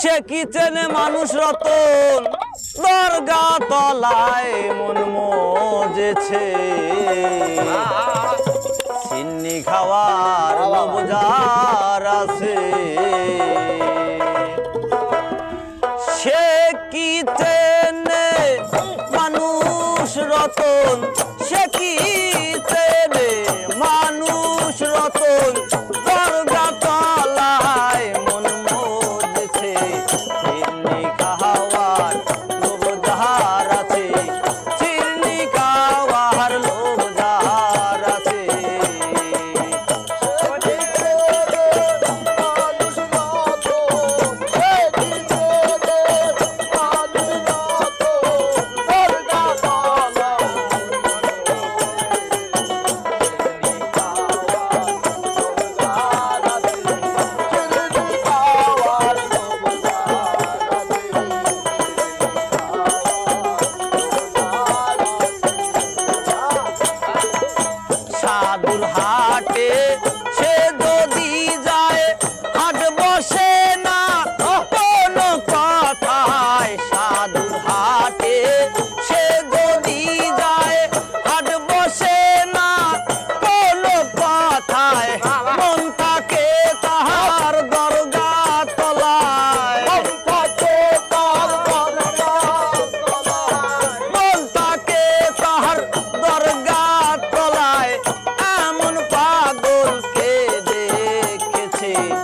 সে কি চেনে মানুষ রতন? দরগা তলায় মন মজেছে। চিন্নি খাওয়ার নবজার আছে। সে কি চেনে মানুষ রতন? সে কি চেনে Hey.